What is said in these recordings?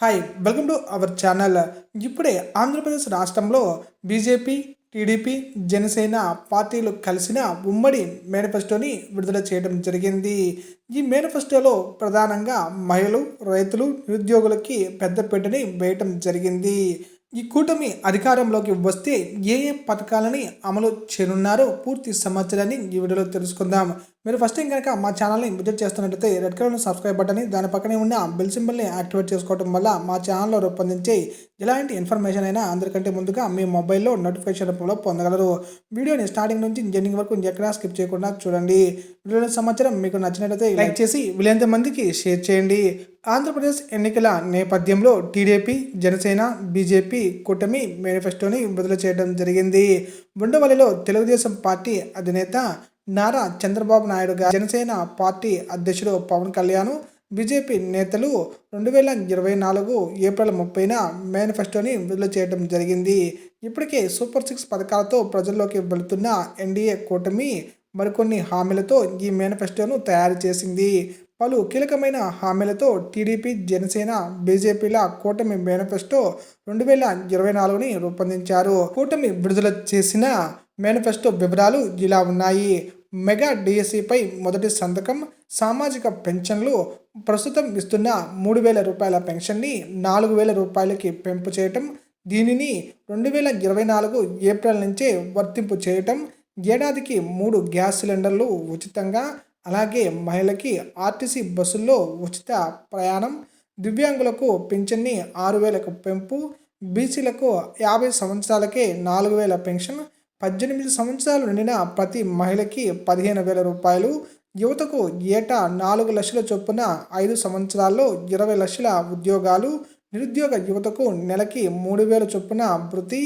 Hi welcome to our channel ఇప్పుడే ఆంధ్రప్రదేశ్ రాష్ట్రంలో BJP TDP Janasena పార్టీలు కలిసిన ఉమ్మడి మేనిఫెస్టోని విడుదల చేయడం జరిగింది. ఈ మేనిఫెస్టోలో ప్రధానంగా మహిళలు రైతులు నిరుద్యోగులకి పెద్దపీటని వేయటం జరిగింది. ఈ కూటమి అధికారంలోకి వస్తే ఏ ఏ పథకాలని అమలు చేయనున్నారో పూర్తి సమాచారాన్ని ఈ వీడియోలో తెలుసుకుందాం. మీరు ఫస్ట్ టైం కనుక మా ఛానల్ని విజిట్ చేస్తున్నట్లయితే రెడ్ కలర్ సబ్స్క్రైబ్ బటన్ని దాని పక్కనే ఉన్న బెల్ సింబల్ని యాక్టివేట్ చేసుకోవడం వల్ల మా ఛానల్లో రూపొందించే ఎలాంటి ఇన్ఫర్మేషన్ అయినా అందరికంటే ముందుగా మీ మొబైల్లో నోటిఫికేషన్ రూపంలో పొందగలరు. వీడియోని స్టార్టింగ్ నుంచి ఎండింగ్ వరకు ఎక్కడా స్కిప్ చేయకుండా చూడండి. వీడియోలో సమాచారం మీకు నచ్చినట్లయితే లైక్ చేసి వీలైనంత మందికి షేర్ చేయండి. ఆంధ్రప్రదేశ్ ఎన్నికల నేపథ్యంలో టీడీపీ జనసేన బీజేపీ కూటమి మేనిఫెస్టోని విడుదల చేయడం జరిగింది. ఉండవల్లిలో తెలుగుదేశం పార్టీ అధినేత నారా చంద్రబాబు నాయుడు గారు జనసేన పార్టీ అధ్యక్షుడు పవన్ కళ్యాణ్ బీజేపీ నేతలు రెండు వేల ఇరవై నాలుగు ఏప్రిల్ ముప్పైన మేనిఫెస్టోని విడుదల చేయడం జరిగింది. ఇప్పటికే సూపర్ సిక్స్ పథకాలతో ప్రజల్లోకి వెళుతున్న ఎన్డీఏ కూటమి మరికొన్ని హామీలతో ఈ మేనిఫెస్టోను తయారు చేసింది. పలు కీలకమైన హామీలతో టీడీపీ జనసేన బీజేపీల కూటమి మేనిఫెస్టో రెండు వేల ఇరవై నాలుగుని రూపొందించారు. కూటమి విడుదల చేసిన మేనిఫెస్టో వివరాలు ఇలా ఉన్నాయి. మెగా డిఎస్సిపై మొదటి సంతకం సామాజిక పెన్షన్లు ప్రస్తుతం ఇస్తున్న మూడు వేల రూపాయల పెన్షన్ని నాలుగు వేల రూపాయలకి పెంపు చేయటం దీనిని రెండు వేల ఇరవై నాలుగు ఏప్రిల్ నుంచే వర్తింపు చేయటం ఏడాదికి మూడు గ్యాస్ సిలిండర్లు ఉచితంగా అలాగే మహిళకి ఆర్టీసీ బస్సుల్లో ఉచిత ప్రయాణం దివ్యాంగులకు పింఛన్ని ఆరు వేలకు పెంపు బీసీలకు యాభై సంవత్సరాలకే నాలుగు వేల పెన్షన్ పద్దెనిమిది సంవత్సరాలు నిండిన ప్రతి మహిళకి పదిహేను వేల రూపాయలు యువతకు ఏటా నాలుగు లక్షల చొప్పున ఐదు సంవత్సరాల్లో ఇరవై లక్షల ఉద్యోగాలు నిరుద్యోగ యువతకు నెలకి మూడు వేల చొప్పున వృత్తి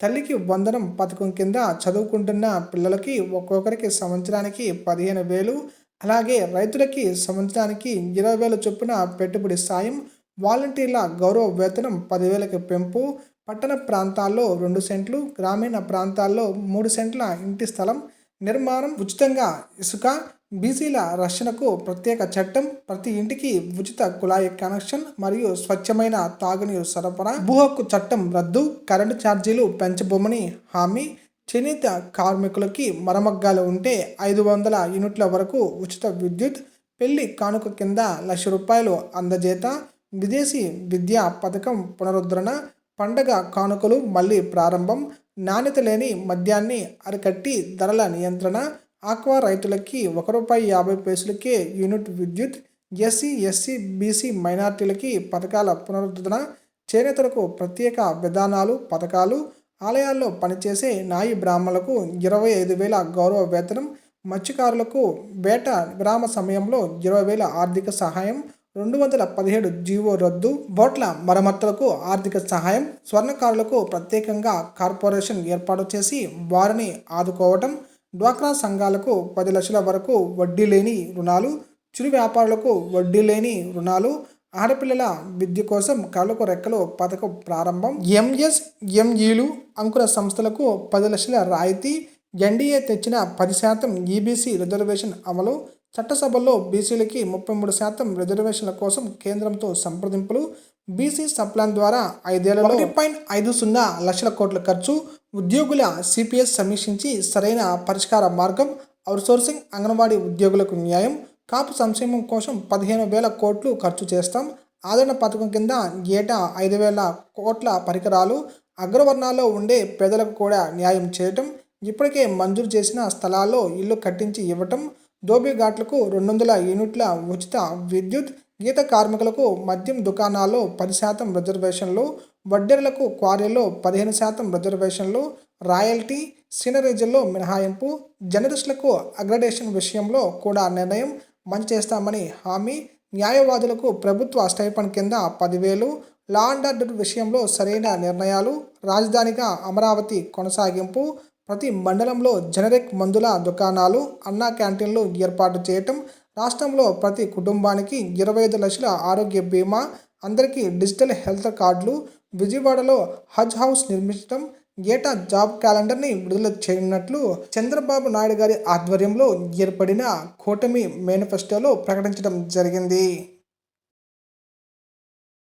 తల్లికి వందనం పథకం కింద చదువుకుంటున్న పిల్లలకి ఒక్కొక్కరికి సంవత్సరానికి పదిహేను వేలు అలాగే రైతులకి సంవత్సరానికి ఇరవై వేల చొప్పున పెట్టుబడి సాయం వాలంటీర్ల గౌరవ వేతనం పదివేలకు పెంపు పట్టణ ప్రాంతాల్లో రెండు సెంట్లు గ్రామీణ ప్రాంతాల్లో మూడు సెంట్ల ఇంటి స్థలం నిర్మాణం ఉచితంగా ఇసుక బీసీల రక్షణకు ప్రత్యేక చట్టం ప్రతి ఇంటికి ఉచిత కుళాయి కనెక్షన్ మరియు స్వచ్ఛమైన తాగునీరు సరఫరా భూ హక్కు చట్టం రద్దు కరెంటు ఛార్జీలు పెంచబోమని హామీ చేనేత కార్మికులకి మరమగ్గాలు ఉంటే ఐదు వందల యూనిట్ల వరకు ఉచిత విద్యుత్ పెళ్ళి కానుక కింద లక్ష రూపాయలు అందజేత విదేశీ విద్యా పథకం పునరుద్ధరణ పండగ కానుకలు మళ్ళీ ప్రారంభం. నాణ్యత లేని మద్యాన్ని అరికట్టి ధరల నియంత్రణ. ఆక్వా రైతులకి ఒక రూపాయి యాభై పైసలకే యూనిట్ విద్యుత్. ఎస్సీ ఎస్సీ బీసీ మైనార్టీలకి పథకాల పునరుద్ధరణ. చేనేతలకు ప్రత్యేక విధానాలు పథకాలు. ఆలయాల్లో పనిచేసే నాయి బ్రాహ్మణులకు ఇరవై ఐదు వేల గౌరవ వేతనం. మత్స్యకారులకు వేట విరామ సమయంలో ఇరవై వేల ఆర్థిక సహాయం. రెండు వందల పదిహేడు జీవో రద్దు బోట్ల మరమ్మతులకు ఆర్థిక సహాయం స్వర్ణకారులకు ప్రత్యేకంగా కార్పొరేషన్ ఏర్పాటు చేసి వారిని ఆదుకోవటం డ్వాక్రా సంఘాలకు పది లక్షల వరకు వడ్డీ లేని రుణాలు చిరు వ్యాపారులకు వడ్డీ లేని రుణాలు ఆడపిల్లల విద్య కోసం కళ్ళకు రెక్కలు పథకం ప్రారంభం ఎంఎస్ ఎంఈలు అంకుర సంస్థలకు పది లక్షల రాయితీ ఎన్డీఏ తెచ్చిన పది శాతం ఈబీసీ రిజర్వేషన్ అమలు చట్టసభల్లో బీసీలకి ముప్పై మూడు శాతం రిజర్వేషన్ల కోసం కేంద్రంతో సంప్రదింపులు. బీసీ సప్లాన్ ద్వారా ఐదేళ్ళలో ఒకటి పాయింట్ ఐదు సున్నా లక్షల కోట్ల ఖర్చు ఉద్యోగుల సిపిఎస్ సమీక్షించి సరైన పరిష్కార మార్గం అవుట్సోర్సింగ్ అంగన్వాడీ ఉద్యోగులకు న్యాయం కాపు సంక్షేమం కోసం పదిహేను వేల కోట్లు ఖర్చు చేస్తాం. ఆదరణ పథకం కింద ఏటా ఐదు వేల కోట్ల పరికరాలు అగ్రవర్ణాల్లో ఉండే పేదలకు కూడా న్యాయం చేయటం ఇప్పటికే మంజూరు చేసిన స్థలాల్లో ఇల్లు కట్టించి ఇవ్వటం ఘాట్లకు రెండు వందల యూనిట్ల ఉచిత విద్యుత్ గీత కార్మికులకు మద్యం దుకాణాల్లో పది శాతం రిజర్వేషన్లు వడ్డెర్లకు క్వారీలో పదిహేను శాతం రిజర్వేషన్లు రాయల్టీ సీనరేజీల్లో మినహాయింపు జర్నలిస్టులకు అగ్రడేషన్ విషయంలో కూడా నిర్ణయం మంచి చేస్తామని హామీ న్యాయవాదులకు ప్రభుత్వ స్టైపన్ కింద పదివేలు లా అండ్ ఆర్డర్ విషయంలో సరైన నిర్ణయాలు రాజధానిగా అమరావతి కొనసాగింపు ప్రతి మండలంలో జనరిక్ మందుల దుకాణాలు అన్నా క్యాంటీన్లు ఏర్పాటు చేయటం రాష్ట్రంలో ప్రతి కుటుంబానికి ఇరవై ఐదు లక్షల ఆరోగ్య బీమా అందరికీ డిజిటల్ హెల్త్ కార్డులు విజయవాడలో హజ్ హౌస్ నిర్మించడం ఏటా జాబ్ క్యాలెండర్ని విడుదల చేయనున్నట్లు చంద్రబాబు నాయుడు గారి ఆధ్వర్యంలో ఏర్పడిన కూటమి మేనిఫెస్టోలో ప్రకటించడం జరిగింది.